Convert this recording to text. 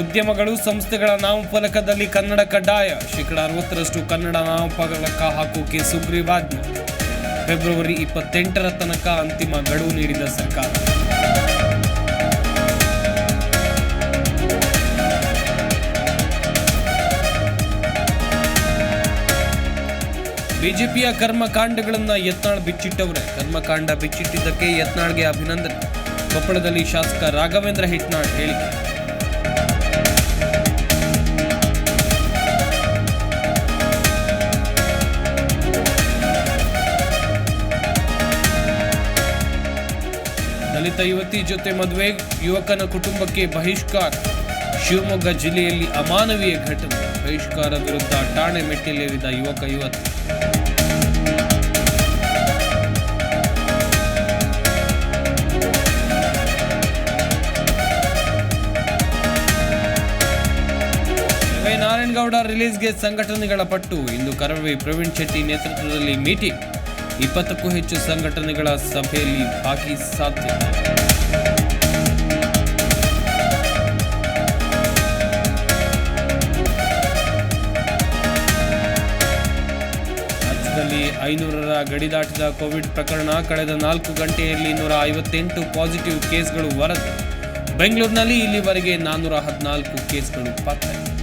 ಉದ್ಯಮಗಳು, ಸಂಸ್ಥೆಗಳ ನಾಮಫಲಕದಲ್ಲಿ ಕನ್ನಡ ಕಡ್ಡಾಯ. ಶೇಕಡ ಅರವತ್ತರಷ್ಟು ಕನ್ನಡ ನಾಮಫಲಕ ಹಾಕೋಕೆ ಸುಗ್ರೀವಾಜ್ಞೆ. ಫೆಬ್ರವರಿ ಇಪ್ಪತ್ತೆಂಟರ ತನಕ ಅಂತಿಮ ಗಡುವು ನೀಡಿದ ಸರ್ಕಾರ. ಬಿಜೆಪಿಯ ಕರ್ಮಕಾಂಡಗಳನ್ನ ಯತ್ನಾಳ್ ಬಿಚ್ಚಿಟ್ಟವ್ರೆ. ಕರ್ಮಕಾಂಡ ಬಿಚ್ಚಿಟ್ಟಿದ್ದಕ್ಕೆ ಯತ್ನಾಳ್ಗೆ ಅಭಿನಂದನೆ. ಕೊಪ್ಪಳದಲ್ಲಿ ಶಾಸಕ ರಾಘವೇಂದ್ರ ಹಿಟ್ನಾಳ್ ಹೇಳಿಕೆ. ದಲಿತ ಯುವತಿ ಜೊತೆ ಮದುವೆ, ಯುವಕನ ಕುಟುಂಬಕ್ಕೆ ಬಹಿಷ್ಕಾರ. ಶಿವಮೊಗ್ಗ ಜಿಲ್ಲೆಯಲ್ಲಿ ಅಮಾನವೀಯ ಘಟನೆ. ಬಹಿಷ್ಕಾರ ವಿರುದ್ಧ ಠಾಣೆ ಮೆಟ್ಟಿಲೇರಿದ ಯುವಕ, ಯುವತಿ. ಗೌಡ ನಾರಾಯಣಗೌಡ ರಿಲೀಸ್ಗೆ ಸಂಘಟನೆಗಳ ಪಟ್ಟು ಇಂದು ಕರವೇ ಪ್ರವೀಣ್ ಶೆಟ್ಟಿ ನೇತೃತ್ವದಲ್ಲಿ ಮೀಟಿಂಗ್. ಇಪ್ಪತ್ತಕ್ಕೂ ಹೆಚ್ಚು ಸಂಘಟನೆಗಳ ಸಭೆಯಲ್ಲಿ ಭಾಗಿ ಸಾಧ್ಯ ರಾಜ್ಯದಲ್ಲಿ ಐನೂರರ ಗಡಿ ದಾಟಿದ ಕೋವಿಡ್ ಪ್ರಕರಣ ಕಳೆದ ನಾಲ್ಕು ಗಂಟೆಯಲ್ಲಿ ನೂರ ಐವತ್ತೆಂಟು ಪಾಸಿಟಿವ್ ಕೇಸ್ಗಳು ವರದಿ. ಬೆಂಗಳೂರಿನಲ್ಲಿ ಇಲ್ಲಿವರೆಗೆ ನಾನ್ನೂರ ಹದಿನಾಲ್ಕು ಕೇಸ್ಗಳು ಪತ್ತೆ.